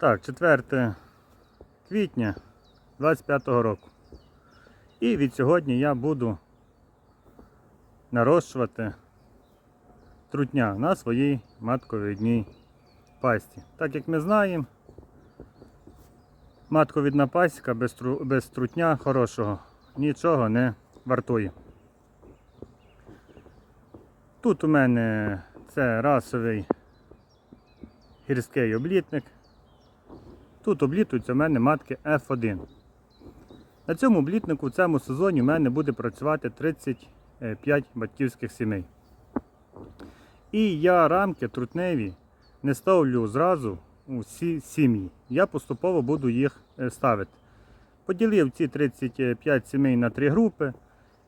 Так, 4 квітня 25-го року. І від сьогодні я буду нарощувати трутня на своїй матковідній пасті. Так як ми знаємо, матковідна пасіка без, тру- без трутня хорошого нічого не вартує. Тут у мене це расовий гірський облітник. Тут облітуються у мене матки F1. На цьому облітнику в цьому сезоні у мене буде працювати 35 батьківських сімей. І я рамки трутневі не ставлю зразу у всі сім'ї. Я поступово буду їх е, ставити. Поділив ці 35 сімей на три групи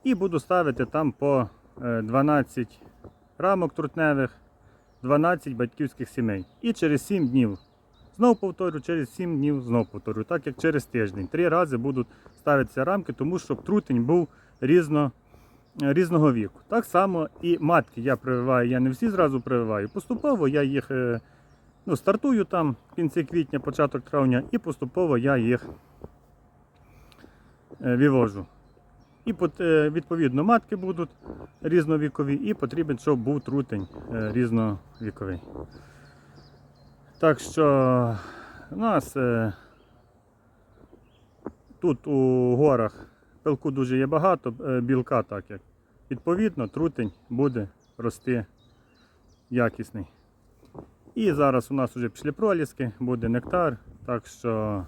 і буду ставити там по е, 12 рамок трутневих, 12 батьківських сімей. І через 7 днів. Знову повторю, через 7 днів знову повторю, так як через тиждень. Три рази будуть ставитися рамки, тому щоб трутень був різно, різного віку. Так само і матки я прививаю, я не всі зразу прививаю. Поступово я їх е, ну, стартую там в кінці квітня, початок травня, і поступово я їх е, вивожу. І е, відповідно матки будуть різновікові, і потрібен, щоб був трутень різновіковий. Так що у нас е, тут у горах пилку дуже є багато, е, білка так як. Відповідно, трутень буде рости якісний. І зараз у нас вже пішли проліски, буде нектар, так що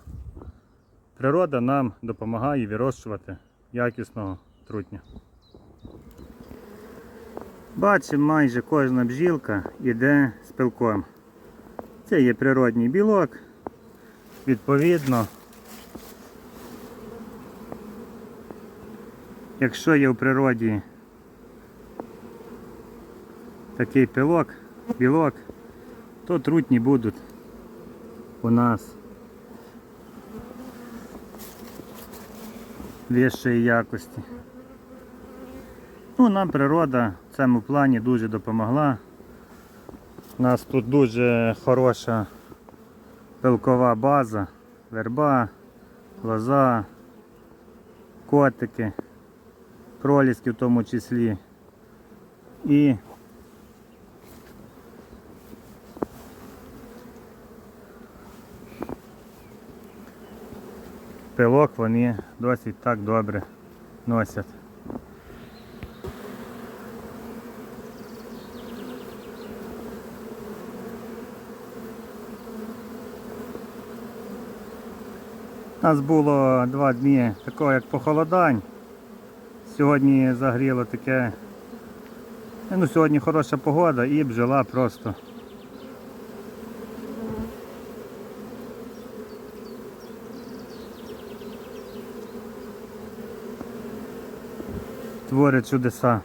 природа нам допомагає вирощувати якісного трутня. Бачимо, майже кожна бджілка йде з пилком. Це є природній білок. Відповідно, якщо є в природі такий пилок, білок, то трутні будуть у нас вищої якості. Ну, нам природа в цьому плані дуже допомогла. У нас тут дуже хороша пилкова база, верба, лоза, котики, проліски в тому числі. І пилок вони досить так добре носять. У нас було два дні такого як похолодань. Сьогодні загріло таке. Ну, сьогодні хороша погода і бджола просто. Творить чудеса.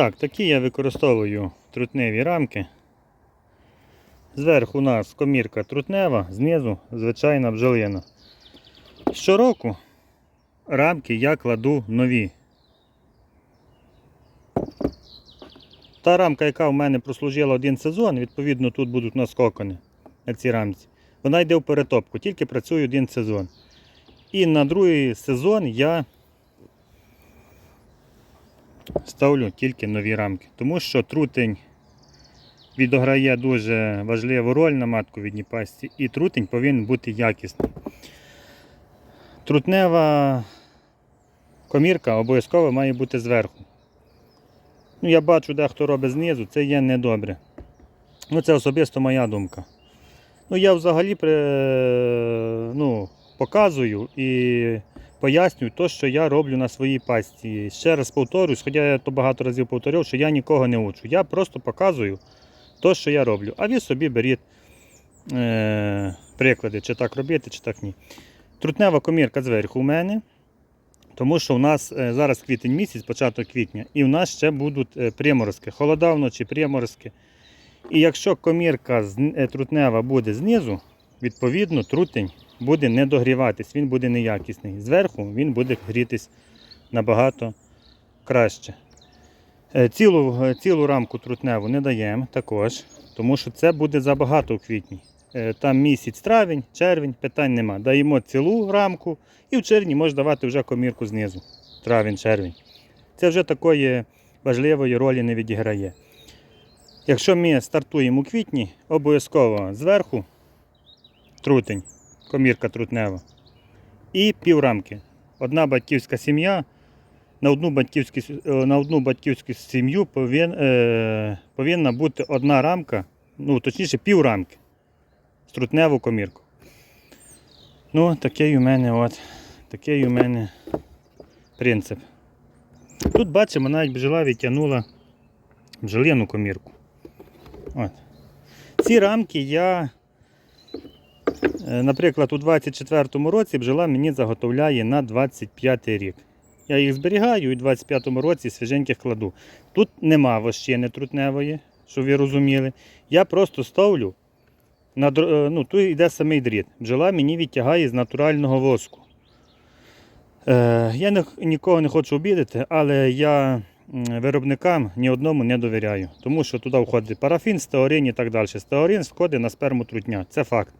Так, такі я використовую трутневі рамки. Зверху у нас комірка трутнева, знизу звичайна бджолина. Щороку рамки я кладу нові. Та рамка, яка в мене прослужила один сезон, відповідно тут будуть наскокани на цій рамці. Вона йде в перетопку, тільки працює один сезон. І на другий сезон я ставлю тільки нові рамки. Тому що трутень відіграє дуже важливу роль на матковідній пасті і трутень повинен бути якісний. Трутнева комірка обов'язково має бути зверху. Ну, я бачу, дехто робить знизу, це є недобре. Ну, це особисто моя думка. Ну, я взагалі при, ну, показую і пояснюю те, що я роблю на своїй пасті. Ще раз повторюсь, хоча я то багато разів повторював, що я нікого не учу. Я просто показую те, що я роблю. А ви собі беріть е, приклади, чи так робити, чи так ні. Трутнева комірка зверху у мене. Тому що у нас е, зараз квітень місяць, початок квітня, і в нас ще будуть е, приморозки, холода вночі, приморозки. І якщо комірка е, трутнева буде знизу, відповідно трутень буде не догріватись, він буде неякісний. Зверху він буде грітись набагато краще. Е, Цілу, е, цілу рамку трутневу не даємо також, тому що це буде забагато у квітні. Е, Там місяць травень, червень, питань нема. Даємо цілу рамку і в червні можна давати вже комірку знизу. Травень, червень. Це вже такої важливої ролі не відіграє. Якщо ми стартуємо у квітні, обов'язково зверху трутень, комірка трутнева. І піврамки. Одна батьківська сім'я. На одну батьківську, е, на одну батьківську сім'ю повин, е, повинна бути одна рамка, ну точніше піврамки з трутневу комірку. Ну, такий у мене от, такий у мене принцип. Тут бачимо, навіть бджола відтягнула бджолину комірку. От. Ці рамки я, наприклад, у 24-му році бджола мені заготовляє на 25 рік. Я їх зберігаю і у 25-му році свіженьких кладу. Тут нема вощини трутневої, щоб ви розуміли. Я просто ставлю, на, е, ну, тут йде самий дріт. Бджола мені відтягає з натурального воску. Е, я не, нікого не хочу обідати, але я виробникам ні одному не довіряю, тому що туди входить парафін, стеорин і так далі. Стеорин сходить на сперму трутня, це факт.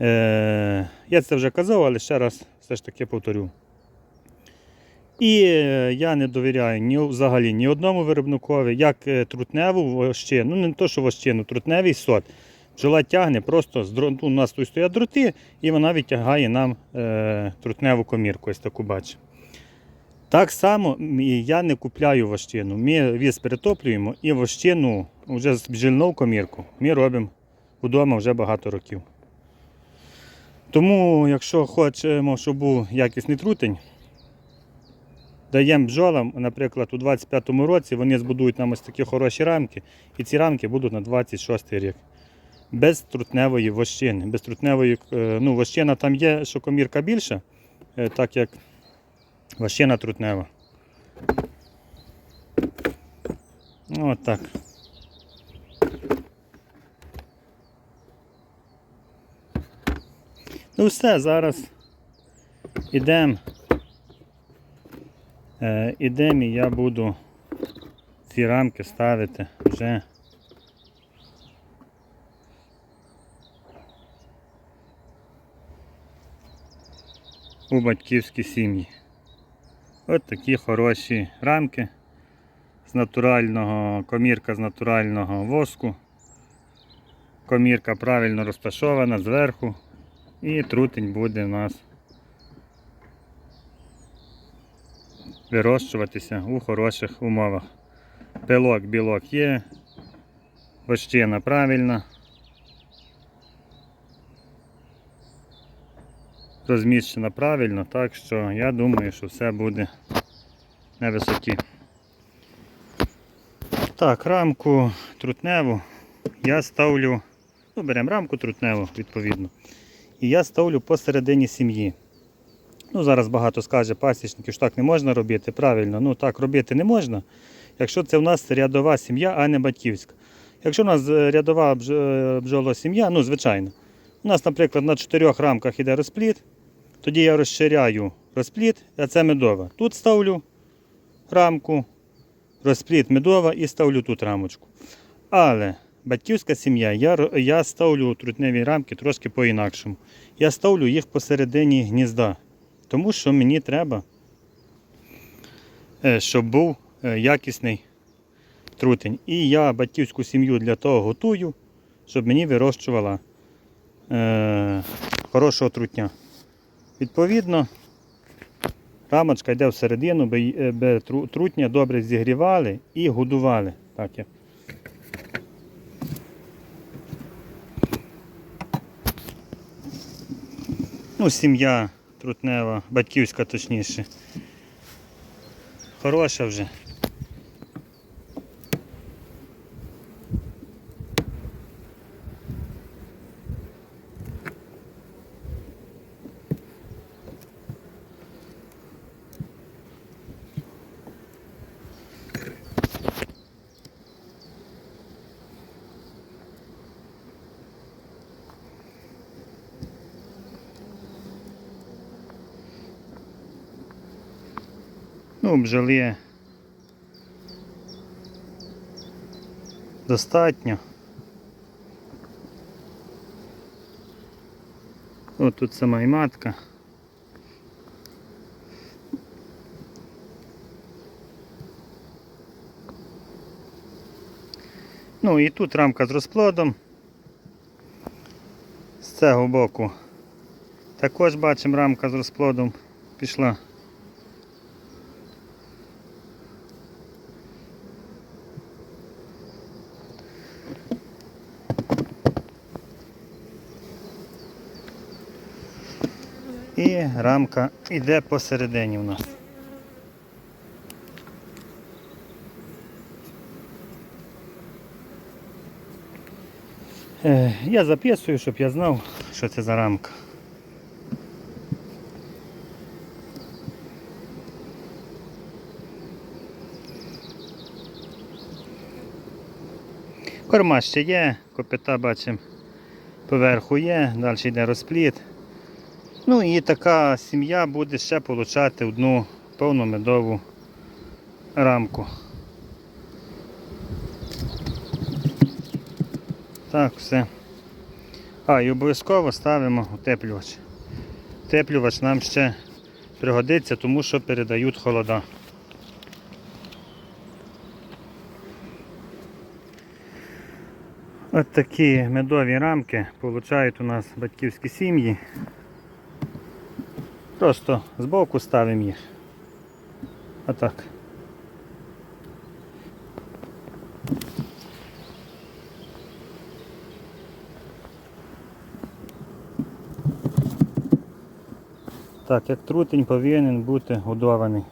Е, я це вже казав, але ще раз все ж таки повторю. І е, я не довіряю ні взагалі ні одному виробникові, як е, трутневу вощину, ну не то, що вощину, трутневий сот. Бджола тягне просто з ну, у нас тут стоять дроти, і вона відтягає нам е, трутневу комірку, ось таку бачимо. Так само я не купляю вощину. Ми віз перетоплюємо і вощину вже з бджільну комірку ми робимо вдома вже багато років. Тому, якщо хочемо, щоб був якісний трутень, даємо бджолам, наприклад, у 25-му році вони збудують нам ось такі хороші рамки, і ці рамки будуть на 26 рік. Без трутневої вощини. Без трутневої, е, ну, вощина там є, що комірка більша, е, так як вощина трутнева. От так. Ну все, зараз ідемо. Е, ідемо і я буду ці рамки ставити вже. у батьківські сім'ї. От такі хороші рамки з натурального, комірка з натурального воску. Комірка правильно розташована зверху і трутень буде у нас вирощуватися у хороших умовах. Пилок, білок є, вощина правильна. розміщена правильно, так що я думаю, що все буде на висоті. Так, рамку трутневу я ставлю, ну беремо рамку трутневу, відповідно. І я ставлю посередині сім'ї. Ну, Зараз багато скаже пасічників, що так не можна робити. Правильно, ну так робити не можна, якщо це в нас рядова сім'я, а не батьківська. Якщо у нас е, рядова бж- бджола сім'я, ну звичайно. У нас, наприклад, на чотирьох рамках іде розпліт, тоді я розширяю розпліт, а це медова. Тут ставлю рамку, розпліт медова і ставлю тут рамочку. Але батьківська сім'я, я, я ставлю трутневі рамки трошки по-інакшому. Я ставлю їх посередині гнізда, тому що мені треба, е, щоб був е, якісний трутень. І я батьківську сім'ю для того готую, щоб мені вирощувала е, хорошого трутня. Відповідно, рамочка йде всередину, би, е, трутня добре зігрівали і годували. Так, я. Ну, сім'я трутнева, батьківська точніше. Хороша вже. Ну, бджоли достатньо. От тут сама і матка. Ну і тут рамка з розплодом. З цього боку також бачимо рамка з розплодом пішла. І рамка йде посередині в нас. Е, Я записую, щоб я знав, що це за рамка. Корма ще є, копита бачимо поверху є, далі йде розпліт. Ну і така сім'я буде ще отримати одну повну медову рамку. Так, все. А, і обов'язково ставимо утеплювач. Утеплювач нам ще пригодиться, тому що передають холода. От такі медові рамки получають у нас батьківські сім'ї. Просто збоку ставимо їх. Отак. Так, як трутень повинен бути годований.